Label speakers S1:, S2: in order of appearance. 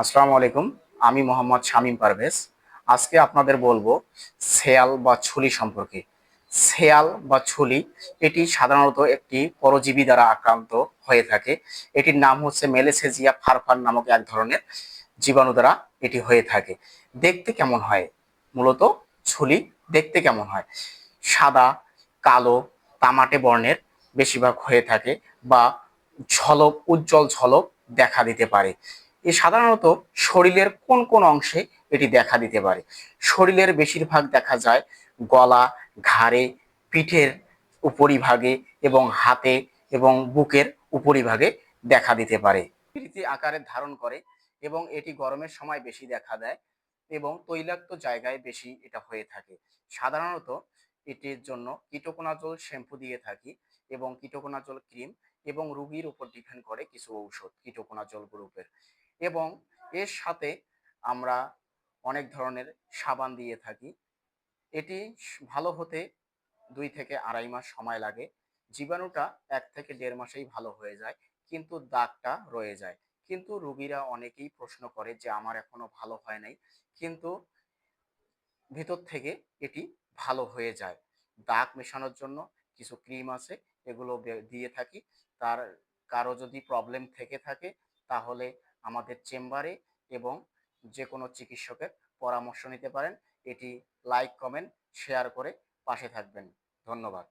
S1: আসসালামু আলাইকুম, আমি মোহাম্মদ শামীম পারভেজ। আজকে আপনাদের বলব শেয়াল বা ছুলি সম্পর্কে। শেয়াল বা ছুলি, এটি সাধারণত একটি পরজীবী দ্বারা আক্রান্ত হয়ে থাকে। এটির নাম হচ্ছে মেলেসেজিয়া ফারফার নামক এক ধরনের জীবাণু দ্বারা এটি হয়ে থাকে। দেখতে কেমন হয়? মূলত ছুলি দেখতে কেমন হয়? সাদা, কালো, তামাটে বর্ণের বেশিরভাগ হয়ে থাকে বা ঝলক, উজ্জ্বল ঝলক দেখা দিতে পারে। এ সাধারণত শরীরের কোন কোন অংশে এটি দেখা দিতে পারে? শরীরের বেশিরভাগ দেখা যায় গলা, ঘাড়ে, পিঠের উপরিভাগে এবং হাতে এবং বুকের উপরিভাগে দেখা দিতে পারে। আকৃতি আকারে ধারণ করে এবং এটি গরমের সময় বেশি দেখা দেয় এবং তৈলাক্ত জায়গায় বেশি এটা হয়ে থাকে। সাধারণত এটির জন্য কিটোকোনাজল শ্যাম্পু দিয়ে থাকি এবং কিটোকোনাজল ক্রিম এবং রুগীর উপর ডিপেন্ড করে কিছু ঔষধ কিটোকোনাজল গ্রুপের। এবং এর সাথে আমরা অনেক ধরনের সাবান দিয়ে থাকি। এটি ভালো হতে দুই থেকে আড়াই মাস সময় লাগে। জীবাণুটা এক থেকে দেড় মাসেই ভালো হয়ে যায়, কিন্তু দাগটা রয়ে যায়। কিন্তু রুগীরা অনেকেই প্রশ্ন করে যে, আমার এখনও ভালো হয় নাই। কিন্তু ভিতর থেকে এটি ভালো হয়ে যায়। দাগ মেশানোর জন্য কিছু ক্রিম আছে, এগুলো দিয়ে থাকি। তার কারও যদি প্রবলেম থেকে থাকে, তাহলে আমাদের চেম্বারে এবং যে কোনো চিকিৎসকের পরামর্শ নিতে পারেন। এটি লাইক কমেন্ট শেয়ার করে পাশে থাকবেন। ধন্যবাদ।